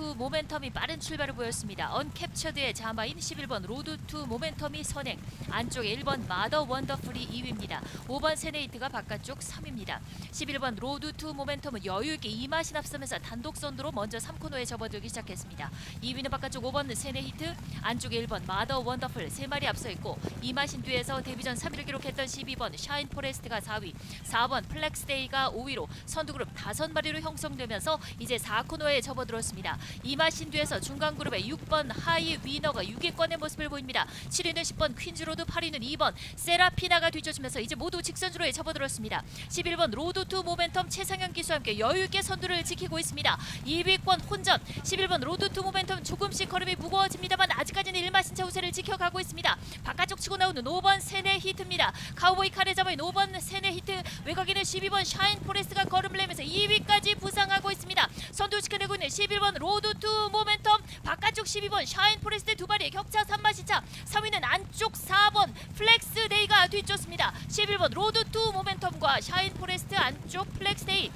11번 로드 투 모멘텀이 빠른 출발을 보였습니다. 언캡처드의 자마인 11번 로드 투 모멘텀이 선행. 안쪽에 1번 마더 원더풀이 2위입니다. 5번 세네이트가 바깥쪽 3위입니다. 11번 로드 투 모멘텀은 여유 있게 이마신 앞서면서 단독 선두로 먼저 3코너에 접어들기 시작했습니다. 2위는 바깥쪽 5번 세네히트, 안쪽에 1번 마더 원더풀 세 마리 앞서 있고 이마신 뒤에서 데뷔전 3위를 기록했던 12번 샤인 포레스트가 4위, 4번 플렉스데이가 5위로 선두 그룹 5마리로 형성되면서 이제 4코너에 접어들었습니다. 이마신 뒤에서 중간 그룹의 6번 하이 위너가 6위권의 모습을 보입니다. 7위는 10번 퀸즈로드, 8위는 2번 세라피나가 뒤쫓으면서 이제 모두 직선주로에 접어들었습니다. 11번 로드 투 모멘텀 최상현 기수와 함께 여유 있게 선두를 지키고 있습니다. 2위권 혼전 11번 로드 투 모멘텀 조금씩 걸음이 무거워집니다만 아직까지는 일마신차 우세를 지켜가고 있습니다. 바깥쪽 치고 나오는 5번 세네 히트입니다. 카우보이 칼에 잡아인 5번 세네 히트 외곽에는 12번 샤인 포레스트가 걸음을 내면서 2위까지 부상하고 있습니다. 선두 지켜내고 있는 11번 로드 투 모멘텀 바깥쪽 12번 샤인 포레스트 두 발의 격차 3마시차 3위는 안쪽 4번 플렉스 데이가 뒤쫓습니다. 11번 로드 투 모멘텀과 샤인 포레스트 안쪽 플렉스 데이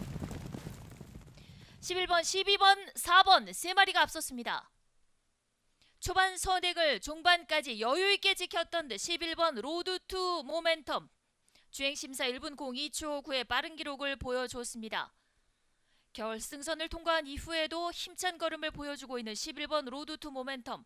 11번, 12번, 4번 세 마리가 앞섰습니다. 초반 선행을 종반까지 여유 있게 지켰던 11번 로드 투 모멘텀 주행 심사 1분 02초 9의 빠른 기록을 보여줬습니다. 결승선을 통과한 이후에도 힘찬 걸음을 보여주고 있는 11번 로드 투 모멘텀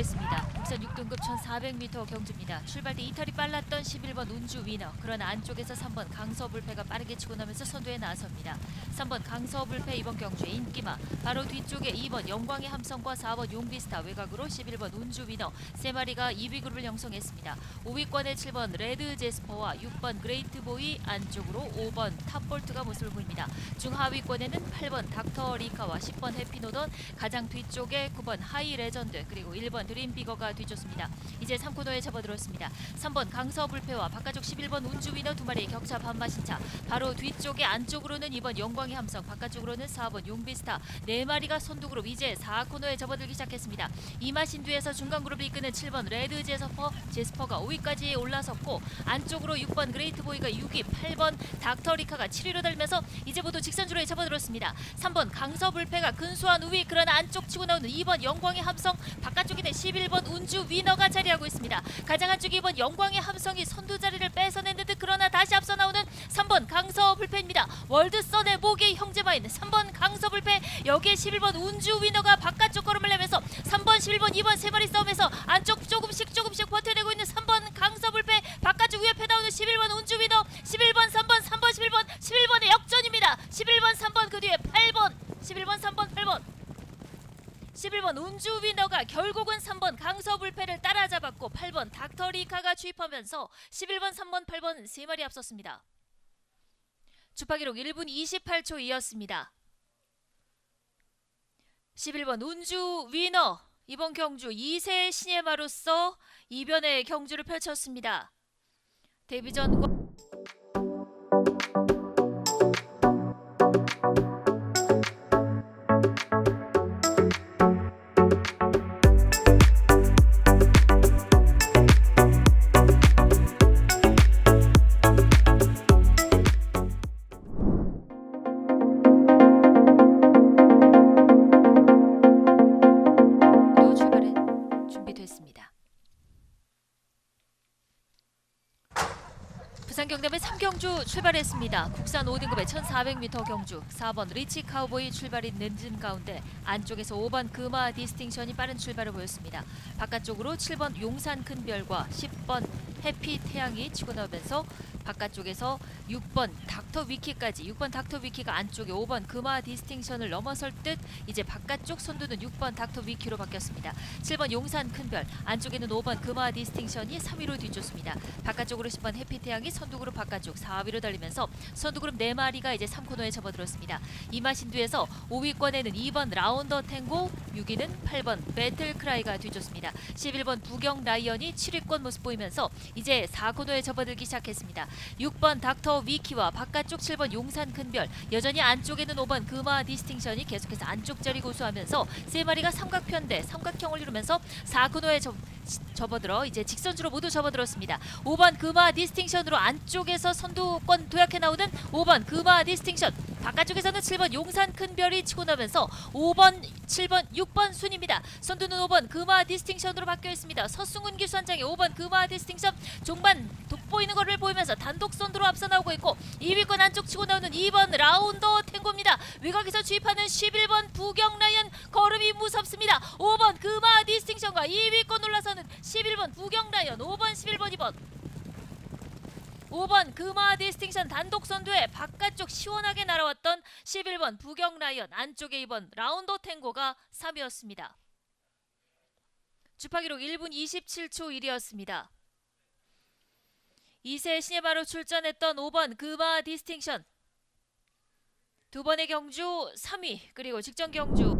시작됐습니다. 국산 6등급 1,400m 경주입니다. 출발대 이탈이 빨랐던 11번 운주 위너. 그러나 안쪽에서 3번 강서불패가 빠르게 치고 나면서 선두에 나섭니다. 3번 강서불패 이번 경주의 인기마. 바로 뒤쪽에 2번 영광의 함성과 4번 용비스타 외곽으로 11번 운주 위너 세 마리가 2위 그룹을 형성했습니다. 5위권에 7번 레드 제스퍼와 6번 그레이트 보이 안쪽으로 5번 탑볼트가 모습을 보입니다. 중하위권에는 8번 닥터 리카와 10번 해피노던 가장 뒤쪽에 9번 하이 레전드 그리고 1번 드림비거가 뒤쫓습니다. 이제 3코너에 접어들었습니다. 3번 강 서불패와 바깥쪽 11번 운주위너 두 마리 격차 반마신 차 바로 뒤쪽에 안쪽으로는 2번 영광의 함성 바깥쪽으로는 4번 용비스타 네 마리가 선두그룹 이제 4코너에 접어들기 시작했습니다. 이마신 뒤에서 중간 그룹을 이끄는 7번 레드 제스퍼 제스퍼가 5위까지 올라섰고 안쪽으로 6번 그레이트 보이가 6위 8번 닥터 리카가 7위로 달면서 이제 모두 직선주로에 접어들었습니다. 3번 강서불패가 근소한 우위 그러나 안쪽 치고 나오는 2번 영광의 함성 바깥쪽에는 11번 운주 위너가 자리하고 있습니다. 가장 안쪽 2번 영광의 함성 이 선두 자리를 뺏어낸 듯 그러나 다시 앞서 나오는 3번 강서 불패입니다. 월드선의 모기 형제마인 3번 강서 불패 여기에 11번 운주 위너가 바깥쪽 걸음을 내면서 3번 11번 2번 세 마리 싸움에서 안쪽 조금씩 조금씩 버텨내고 있는 3번 강서 불패 바깥쪽 위에 패나오는 11번 운주 위너 11번 3번 3번 11번 11번의 역전입니다. 11번 3번 그 뒤에 8번 11번 3번 8번 11번 운주 위너가 결국은 3번 강서 불패를 따라잡았고 8번 닥터리카가 추입하면서 11번 3번 8번 세 마리 앞섰습니다. 주파 기록 1분 28초 이었습니다. 11번 운주 위너 이번 경주 2세 시네마로서 이변의 경주를 펼쳤습니다. 데뷔 전과 출발했습니다. 국산 5등급의 1,400m 경주 4번 리치 카우보이 출발이 늦은 가운데 안쪽에서 5번 금화 디스팅션이 빠른 출발을 보였습니다. 바깥쪽으로 7번 용산 큰별과 10번 해피 태양이 치고 나오면서 바깥쪽에서 6번 닥터 위키까지 6번 닥터 위키가 안쪽에 5번 금화 디스팅션을 넘어설 듯 이제 바깥쪽 선두는 6번 닥터 위키로 바뀌었습니다. 7번 용산 큰별 안쪽에는 5번 금화 디스팅션이 3위로 뒤쫓습니다. 바깥쪽으로 10번 해피 태양이 선두그룹 바깥쪽 4위로 달 리면서 선두그룹 4마리가 이제 3코너에 접어들었습니다. 이마신두에서 5위권에는 2번 라운더 탱고 6위는 8번 배틀크라이가 뒤쫓습니다. 11번 부경 라이언이 7위권 모습 보이면서 이제 4코너에 접어들기 시작했습니다. 6번 닥터 위키와 바깥쪽 7번 용산 큰별 여전히 안쪽에는 5번 금화 디스팅션이 계속해서 안쪽 자리 고수하면서 세 마리가 삼각편대 삼각형을 이루면서 4코너에 접, 접어들어 이제 직선주로 모두 접어들었습니다. 5번 금화 디스팅션으로 안쪽에서 선두권 도약해 나오는 5번 금화 디스팅션 바깥쪽에서는 7번 용산 큰별이 치고 나면서 5번, 7번, 6번 순입니다. 선두는 5번 금화 디스팅션으로 바뀌어 있습니다. 서승훈 기수 한 장에 5번 금화 디스팅션 종반 돋보이는 것을 보이면서 단독 선두로 앞서 나오고 있고 2위권 안쪽 치고 나오는 2번 라운더 탱고입니다. 외곽에서 주입하는 11번 부경 라이언 걸음이 무섭습니다. 5번 금화 디스팅션과 2위권 올라서는 11번 부경 라이언 5번 11번 2번 5번 금화 디스팅션 단독 선두에 바깥쪽 시원하게 날아왔던 11번 부경 라이언 안쪽에 2번 라운더 탱고가 3위였습니다. 주파 기록 1분 27초 1위였습니다. 2세 신예 바로 출전했던 5번 금화 디스팅션 두 번의 경주 3위 그리고 직전 경주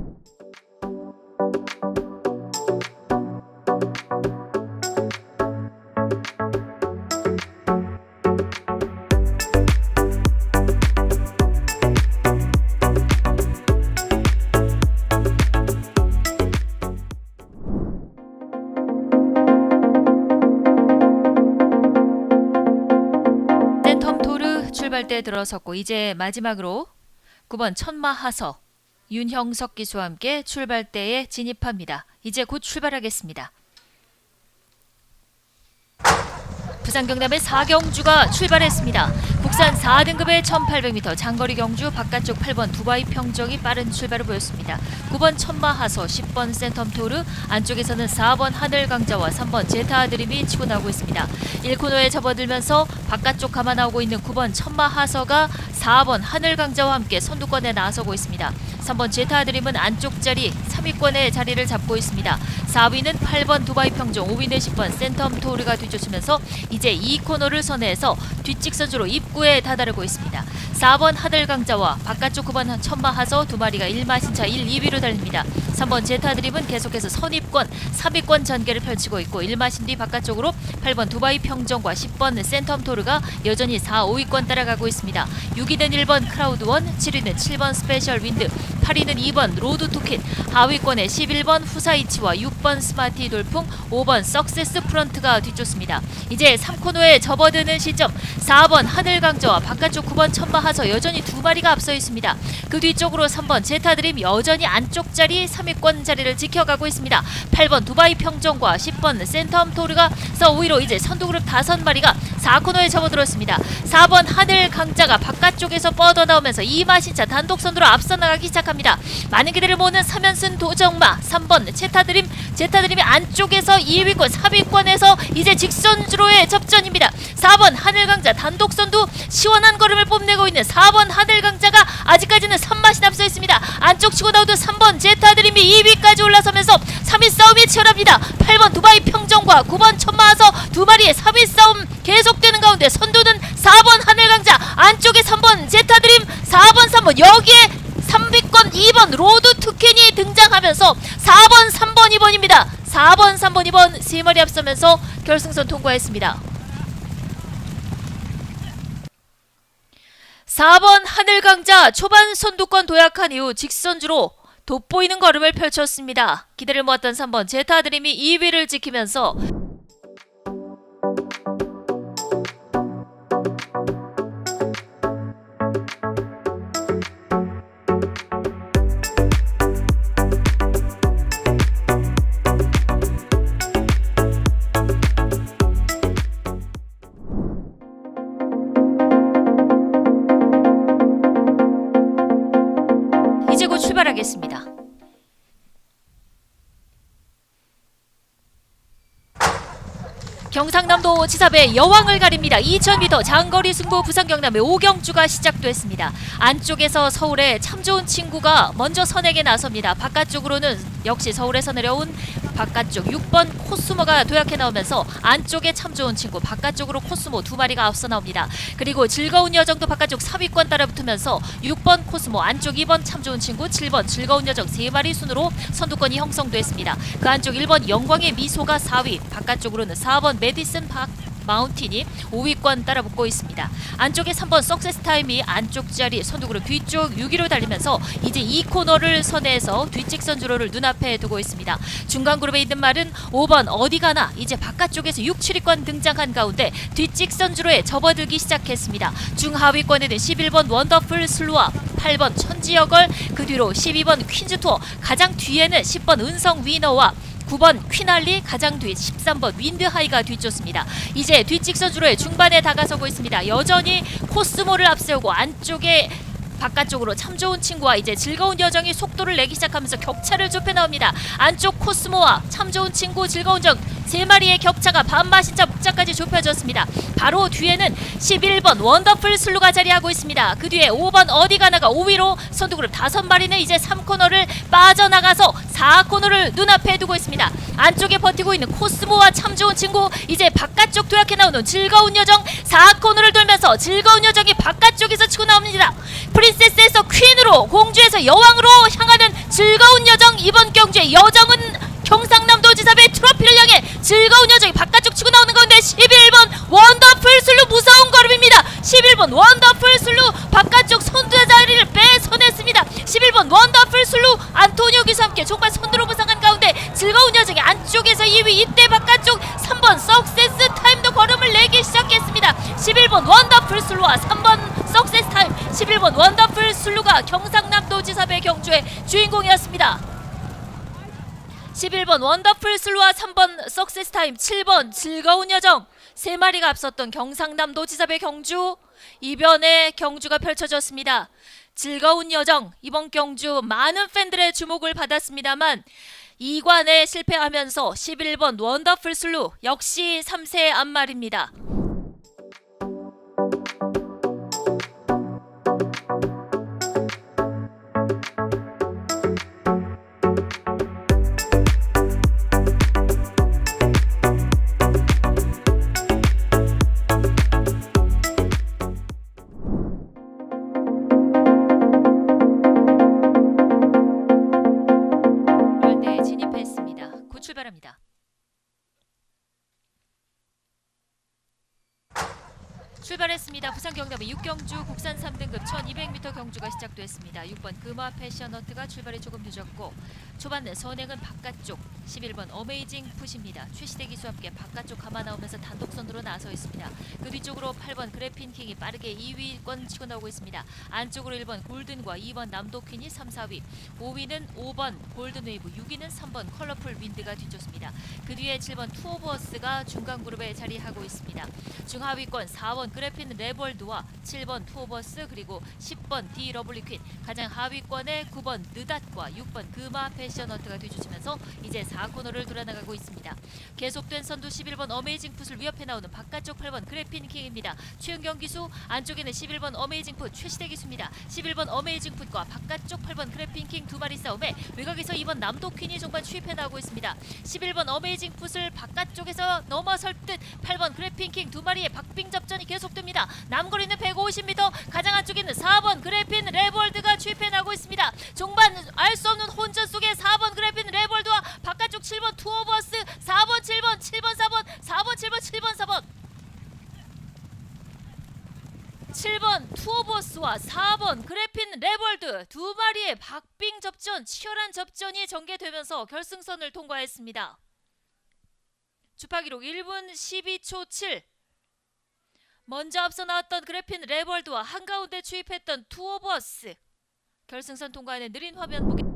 출발대 들어섰고 이제 마지막으로 9번 천마하서 윤형석 기수와 함께 출발대에 진입합니다. 이제 곧 출발하겠습니다. 부산 경남의 4경주가 출발했습니다. 국산 4등급의 1800m 장거리 경주 바깥쪽 8번 두바이 평정이 빠른 출발을 보였습니다. 9번 천마하서 10번 센텀토르 안쪽에서는 4번 하늘강자와 3번 제타 드림이 치고 나오고 있습니다. 1코너에 접어들면서 바깥쪽 감아 나오고 있는 9번 천마하서가 4번 하늘강자와 함께 선두권에 나서고 있습니다. 3번 제타 드림은 안쪽 자리 3위권에 자리를 잡고 있습니다. 4위는 8번 두바이 평정, 5위는 10번 센텀 토르가 뒤쫓으면서 이제 2코너를 선회해서 뒷직선주로 입구 에 다다르고 있습니다. 4번 하늘강자와 바깥쪽 9번 천마하서 두 마리가 1마신차 1, 2위로 달립니다. 3번 제타 드림은 계속해서 선입권, 3위권 전개를 펼치고 있고 1마신 뒤 바깥쪽으로 8번 두바이 평정과 10번 센텀 토르가 여전히 4, 5위권 따라가고 있습니다. 6위는 1번 크라우드원, 7위는 7번 스페셜 윈드, 8위는 2번 로드 투킨, 하위권에 11번 후사이치와 6번 스마티 돌풍, 5번 석세스 프런트가 뒤쫓습니다. 이제 3코너에 접어드는 시점 4번 하늘강 저와 바깥쪽 9번 천마하서 여전히 두 마리가 앞서 있습니다. 그 뒤쪽으로 3번 제타드림 여전히 안쪽 자리 3위권 자리를 지켜가고 있습니다. 8번 두바이 평정과 10번 센텀 토르가 서 5위로 이제 선두 그룹 5마리가 4코너에 접어들었습니다. 4번 하늘 강자가 바깥쪽에서 뻗어나오면서 이마신차 단독 선두로 앞서 나가기 시작합니다. 많은 기대를 모으는 3연승 도정마 3번 제타드림 제타드림이 안쪽에서 2위권 3위권에서 이제 직선주로의 접전입니다. 4번 하늘강자 단독 선두 시원한 걸음을 뽐내고 있는 4번 하늘강자가 아직까지는 3맛이 앞서 있습니다. 안쪽 치고 나오던 3번 제타드림이 2위까지 올라서면서 3위 싸움이 치열합니다. 8번 두바이 평정과 9번 천마하서 두 마리의 3위 싸움 계속되는 가운데 선두는 4번 하늘강자 안쪽에 3번 제타드림 4번 3번 여기에 3위권 2번 로드 투켄이 등장하면서 4번 3번 2번입니다. 4번 3번 2번 세 마리 앞서면서 결승선 통과했습니다. 4번 하늘강자 초반 선두권 도약한 이후 직선주로 돋보이는 걸음을 펼쳤습니다. 기대를 모았던 3번 제타드림이 2위를 지키면서 출발하겠습니다. 경상남도 지사배 여왕을 가립니다. 2000m 장거리 승부 부산 경남의 오경주가 시작됐습니다. 안쪽에서 서울의 참 좋은 친구가 먼저 선에게 나섭니다. 바깥쪽으로는 역시 서울에서 내려온 바깥쪽 6번 코스모가 도약해 나오면서 안쪽에 참 좋은 친구 바깥쪽으로 코스모 두 마리가 앞서 나옵니다. 그리고 즐거운 여정도 바깥쪽 3위권 따라붙으면서 6번 코스모 안쪽 2번 참 좋은 친구 7번 즐거운 여정 세 마리 순으로 선두권이 형성됐습니다. 그 안쪽 1번 영광의 미소가 4위 바깥쪽으로는 4번 메디슨 박 마운틴이 5위권 따라붙고 있습니다. 안쪽에 3번 석세스 타임이 안쪽 자리 선두그룹 뒤쪽 6위로 달리면서 이제 이 코너를 선회해서 뒷직선 주로를 눈앞에 두고 있습니다. 중간 그룹에 있는 말은 5번 어디 가나 이제 바깥쪽에서 6, 7위권 등장한 가운데 뒷직선 주로에 접어들기 시작했습니다. 중하위권에는 11번 원더풀 슬루와 8번 천지여걸 그 뒤로 12번 퀸즈 투어 가장 뒤에는 10번 은성 위너와 9번 퀴날리 가장 뒤 13번 윈드하이가 뒤쫓습니다. 이제 뒷직선 주로의 중반에 다가서고 있습니다. 여전히 코스모를 앞세우고 안쪽에 바깥쪽으로 참 좋은 친구와 이제 즐거운 여정이 속도를 내기 시작하면서 격차를 좁혀 나옵니다. 안쪽 코스모와 참 좋은 친구 즐거운 정 세 마리의 격차가 반마신차 목자까지 좁혀졌습니다. 바로 뒤에는 11번 원더풀 슬루가 자리하고 있습니다. 그 뒤에 5번 어디 가나가 5위로 선두그룹 다섯 마리는 이제 3코너를 빠져나가서 4코너를 눈앞에 두고 있습니다. 안쪽에 버티고 있는 코스모와 참 좋은 친구 이제 바깥쪽 도약해 나오는 즐거운 여정 4코너를 돌면서 즐거운 여정이 바깥쪽에서 치고 나옵니다. 프린세스에서 퀸으로 공주에서 여왕으로 향하는 즐거운 여정 이번 경주의 여정은 경상남도 지사배 트로피를 향해 즐거운 여정이 바깥쪽 치고 나오는 가운데 11번 원더풀 슬루 무서운 걸음입니다. 11번 원더풀 슬루 바깥쪽 선두의 자리를 빼서냈습니다. 11번 원더풀 슬루 안토니오 기수와 함께 정말 선두로 부상한 가운데 즐거운 여정이 안쪽에서 2위 이때 바깥쪽 3번 석세스 타임도 걸음을 내기 시작했습니다. 11번 원더풀 슬루와 3번 석세스 타임 11번 원더풀 슬루가 경상남도 지사배 경주의 주인공이었습니다. 11번 원더풀 슬루와 3번 석세스 타임 7번 즐거운 여정 세 마리가 앞섰던 경상남도 지사배 경주 이변의 경주가 펼쳐졌습니다. 즐거운 여정 이번 경주 많은 팬들의 주목을 받았습니다만 2관에 실패하면서 11번 원더풀 슬루 역시 3세 앞말입니다. 출발이 조금 늦었고 초반 선행은 바깥쪽 11번 어메이징 푸시입니다. 최시대 기수와 함께 바깥쪽 감아 나오면서 단독 선두로 나서 있습니다. 그 뒤쪽으로 8번 그래핀 킹이 빠르게 2위권 치고 나오고 있습니다. 안쪽으로 1번 골든과 2번 남도퀸이 3, 4위 5위는 5번 골든 웨이브 6위는 3번 컬러풀 윈드가 뒤쫓습니다. 그 뒤에 7번 투어버스가 중간 그룹에 자리하고 있습니다. 중하위권 4번 그래핀 레벌드와 7번 투어버스 그리고 10번 디 러블리 퀸 가장 하위권에 9번 느닷과 6번 금화 패 셔너트가 뒤쫓으면서 이제 4코너를 돌아나가고 있습니다. 계속된 선두 11번 어메이징 풋을 위협해 나오는 바깥쪽 8번 그래핀 킹입니다. 최은경 기수 안쪽에는 11번 어메이징 풋 최시대 기수입니다. 11번 어메이징 풋과 바깥쪽 8번 그래핀 킹 두 마리 싸움에 외곽에서 2번 남도 퀸이 종반 추입해 나오고 있습니다. 11번 어메이징 풋을 바깥쪽에서 넘어설 듯 8번 그래핀 킹 두 마리의 박빙 접전이 계속됩니다. 남거리는 150m 가장 안쪽에는 4번 그래핀 레볼드가 추입해 나오고 있습니다. 종반 알 수 없는 혼전 속에 4번 그래핀 레볼드와 바깥쪽 7번 투어버스 4번 7번 7번 4번 4번 7번 7번 4번. 7번 투어버스와 4번 그래핀 레벌드 두 마리의 박빙 접전 치열한 접전이 전개되면서 결승선을 통과했습니다. 주파 기록 1분 12초 7 먼저 앞서 나왔던 그래핀 레벌드와 한가운데 추입했던 투어버스. 결승선 통과에는 느린 화면 보기